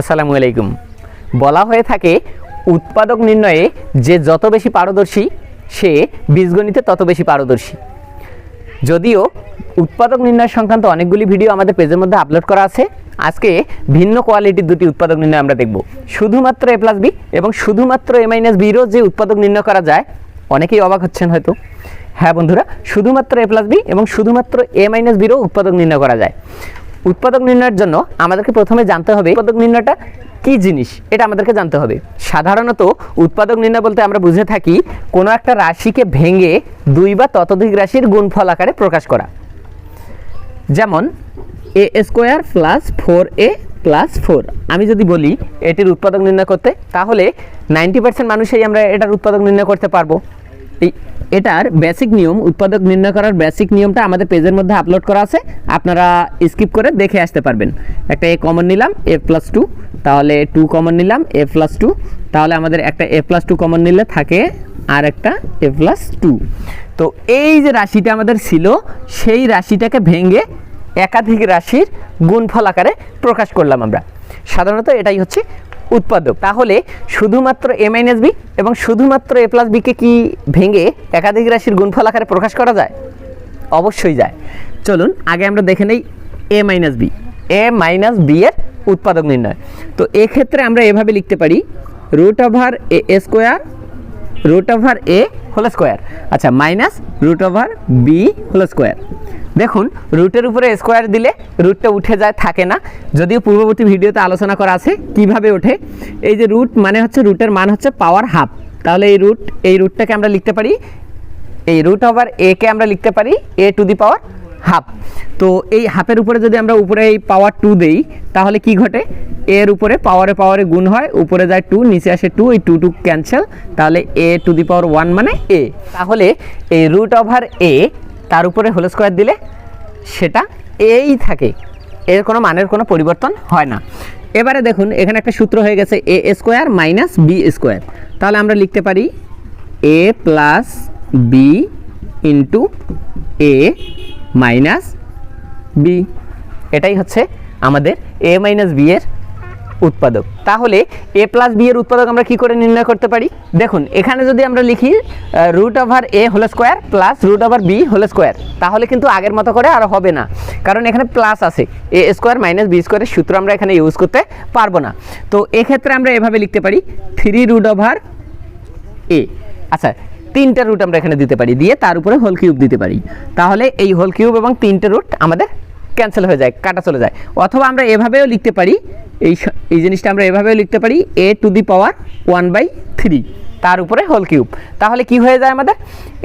আসসালামু আলাইকুম। বলা হয়ে থাকে, উৎপাদক নির্ণয়ে যে যত বেশি পারদর্শী, সে বীজগণিতে তত বেশি পারদর্শী। যদিও উৎপাদক নির্ণয় সংক্রান্ত অনেকগুলি ভিডিও আমাদের পেজের মধ্যে আপলোড করা আছে, আজকে ভিন্ন কোয়ালিটির দুটি উৎপাদক নির্ণয় আমরা দেখব। শুধুমাত্র এ প্লাস বি এবং শুধুমাত্র এ মাইনাস বিরও যে উৎপাদক নির্ণয় করা যায়, অনেকেই অবাক হচ্ছেন হয়তো। হ্যাঁ বন্ধুরা, শুধুমাত্র এ প্লাস বি এবং শুধুমাত্র এ মাইনাস বিরও উৎপাদক নির্ণয় করা যায়। উৎপাদক নির্ণয়ের জন্য আমাদেরকে প্রথমে জানতে হবে উৎপাদক নির্ণয়টা কি জিনিস? এটা আমাদেরকে জানতে হবে। সাধারণত উৎপাদক নির্ণয় বলতে আমরা বুঝে থাকি কোনো একটা রাশিকে ভেঙে দুই বা ততোধিক রাশির গুণফল আকারে প্রকাশ করা। যেমন, A square plus four A plus four. আমি যদি বলি এটির উৎপাদক নির্ণয় করতে, তাহলে নাইনটি পার্সেন্ট মানুষই আমরা এটার উৎপাদক নির্ণয় করতে পারব। এই এটার বেসিক নিয়ম, উৎপাদক নির্ণয় করার বেসিক নিয়মটা আমাদের পেজের মধ্যে আপলোড করা আছে। আপনারা স্কিপ করে দেখে আসতে পারবেন। একটা এ কমন নিলাম এ প্লাস টু তাহলে টু কমন নিলাম এ প্লাস টু তাহলে আমাদের একটা এ প্লাস টু কমন নিলে থাকে আর একটা এ প্লাস টু তো এই যে রাশিটা আমাদের ছিল, সেই রাশিটাকে ভেঙে একাধিক রাশির গুণফল আকারে প্রকাশ করলাম আমরা। সাধারণত এটাই হচ্ছে উৎপাদক। তাহলে শুধুমাত্র এ মাইনাস বি এবং শুধুমাত্র এ প্লাস বিকে কি ভেঙে একাধিক রাশির গুণফল আকারে প্রকাশ করা যায়? অবশ্যই যায়। চলুন, আগে আমরা দেখে নেই a minus b a minus b এর উৎপাদক নির্ণয়। তো এক্ষেত্রে আমরা এভাবে লিখতে পারি root over a square root over a whole square আচ্ছা minus root over b whole square দেখুন, রুটের উপরে স্কোয়ার দিলে রুটটা উঠে যায়, থাকে না। যদিও পূর্ববর্তী ভিডিওতে আলোচনা করা আছে কীভাবে ওঠে। এই যে রুট মানে হচ্ছে রুটের মান হচ্ছে পাওয়ার হাফ তাহলে এই রুট এই রুটটাকে আমরা লিখতে পারি, এই রুট ওভার এ কে আমরা লিখতে পারি এ টু দি পাওয়ার হাফ তো এই হাফের উপরে যদি আমরা উপরে এই পাওয়ার টু দেই, তাহলে কি ঘটে? এর উপরে পাওয়ারে পাওয়ারে গুণ হয়, উপরে যায় টু নিচে আসে টু এই টু টু ক্যান্সেল তাহলে এ টু দি পাওয়ার ওয়ান মানে এ তাহলে এই রুট ওভার এ তার উপরে হোল স্কোয়ার দিলে সেটা এই থাকে। এর কোনো মানের কোনো পরিবর্তন হয় না। এবারে দেখুন, এখানে একটা সূত্র হয়ে গেছে a square minus b square তাহলে আমরা লিখতে পারি a plus b into a minus b এটাই হচ্ছে আমাদের এ মাইনাস বি এর উৎপাদক। তাহলে এ প্লাস বি এর উৎপাদক আমরা কি করে নির্ণয় করতে পারি? দেখুন, এখানে যদি আমরা লিখি root over a whole square plus root over b whole square তাহলে কিন্তু আগের মতো করে আর হবে না। কারণ এখানে প্লাস আছে। এ স্কোয়ার মাইনাস বি স্কোয়ারের সূত্র আমরা এখানে ইউজ করতে পারব না। তো এক্ষেত্রে আমরা এভাবে লিখতে পারি থ্রি রুট ওভার এ আচ্ছা তিনটা রুট আমরা এখানে দিতে পারি, দিয়ে তার উপরে হোল কিউব দিতে পারি। তাহলে এই হোল কিউব এবং তিনটে রুট আমাদের ক্যান্সেল হয়ে যায়, কাটা চলে যায়। অথবা আমরা এভাবেও লিখতে পারি, এই এই জিনিসটা আমরা এভাবেও লিখতে পারি a to the power one by three তার উপরে হোল কিউব তাহলে কি হয়ে যায় আমাদের?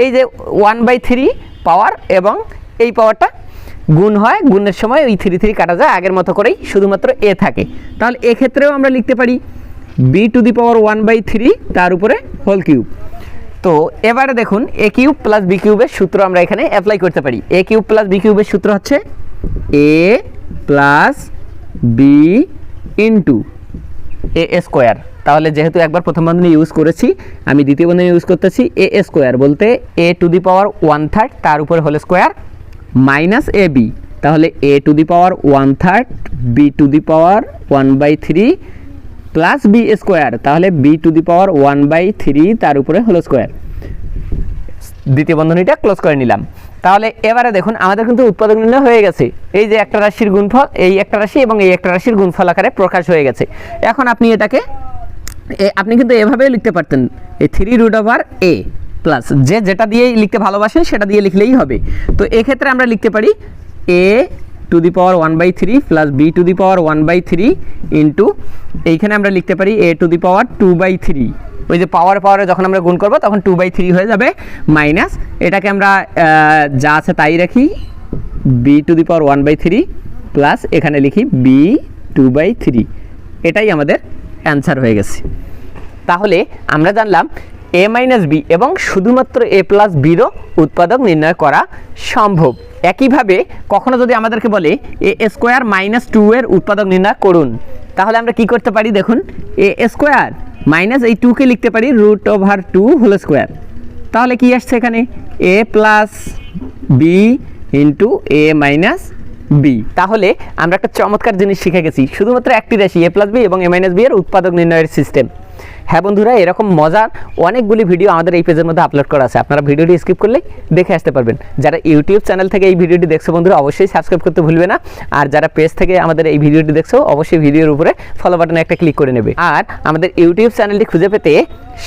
এই যে ওয়ান বাই থ্রি পাওয়ার এবং এই পাওয়ারটা গুণ হয়, গুণের সময় ওই থ্রি থ্রি কাটা যায়, আগের মতো করেই শুধুমাত্র এ থাকে। তাহলে এক্ষেত্রেও আমরা লিখতে পারি b to the power one by three তার উপরে হোল কিউব তো এবারে দেখুন এ কিউব প্লাস বি কিউবের সূত্র আমরা এখানে অ্যাপ্লাই করতে পারি। এ কিউব প্লাস বি কিউবের সূত্র হচ্ছে a plus b into a square তাহলে যেহেতু একবার প্রথম বন্ধনী ইউজ করেছি, আমি দ্বিতীয় বন্ধনী ইউজ করতেছি এ স্কোয়ার বলতে a to the power one third তার উপরে whole square minus a b তাহলে a to the power one third b to the power one by three plus b square তাহলে b to the power one by three তার উপরে whole square দ্বিতীয় বন্ধনীটা close করে নিলাম। তাহলে এবারে দেখুন, আমাদের কিন্তু উৎপাদক নির্ণয় হয়ে গেছে। এই যে একটা রাশির গুণফল, এই একটা রাশি এবং এই একটা রাশির গুণফল আকারে প্রকাশ হয়ে গেছে। এখন আপনি এটাকে আপনি কিন্তু এভাবেও লিখতে পারতেন, এই three root over a plus যে যেটা দিয়ে লিখতে ভালোবাসেন, সেটা দিয়ে লিখলেই হবে। তো এক্ষেত্রে আমরা লিখতে পারি a to the power one by three plus b to the power one by three into এইখানে আমরা লিখতে পারি a to the power two by three ওই যে পাওয়ার পাওয়ারে যখন আমরা গুণ করব, তখন টু বাই থ্রি হয়ে যাবে মাইনাস এটাকে আমরা যা আছে তাই রাখি। B to the power one by three plus এখানে লিখি বি টু বাই থ্রি এটাই আমাদের অ্যান্সার হয়ে গেছে। তাহলে আমরা জানলাম এ মাইনাস বি এবং শুধুমাত্র এ প্লাস বিরও উৎপাদক নির্ণয় করা সম্ভব। একইভাবে কখনো যদি আমাদেরকে বলে এ স্কোয়ার মাইনাস টু এর উৎপাদক নির্ণয় করুন, তাহলে আমরা কি করতে পারি দেখুন? এ স্কোয়ার মাইনাস এই টুকে লিখতে পারি root over two whole square তাহলে কি আসছে এখানে? A plus b into a minus b তাহলে আমরা একটা চমৎকার জিনিস শিখে গেছি। শুধুমাত্র একটি রাশি এ প্লাস বি এবং এ মাইনাস বি এর উৎপাদক নির্ণয়ের সিস্টেম হ্যাঁ বন্ধুরা, এরকম মজার অনেকগুলি ভিডিও আমাদের এই পেজের মধ্যে আপলোড করা আছে। আপনারা ভিডিওটি স্কিপ করলে দেখে আসতে পারবেন। যারা ইউটিউব চ্যানেল থেকে এই ভিডিওটি দেখছ বন্ধুরা, অবশ্যই সাবস্ক্রাইব করতে ভুলবে না। আর যারা পেজ থেকে আমাদের এই ভিডিওটি দেখছ, অবশ্যই ভিডিওর উপরে ফলো বাটনে একটা ক্লিক করে নেবে। আর আমাদের ইউটিউব চ্যানেলটি খুঁজে পেতে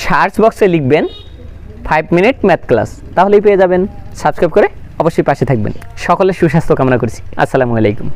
সার্চ বক্সে লিখবেন ফাইভ মিনিট ম্যাথ ক্লাস তাহলেই পেয়ে যাবেন। সাবস্ক্রাইব করে অবশ্যই পাশে থাকবেন। সকলের সুস্বাস্থ্য কামনা করছি। আসসালামু আলাইকুম।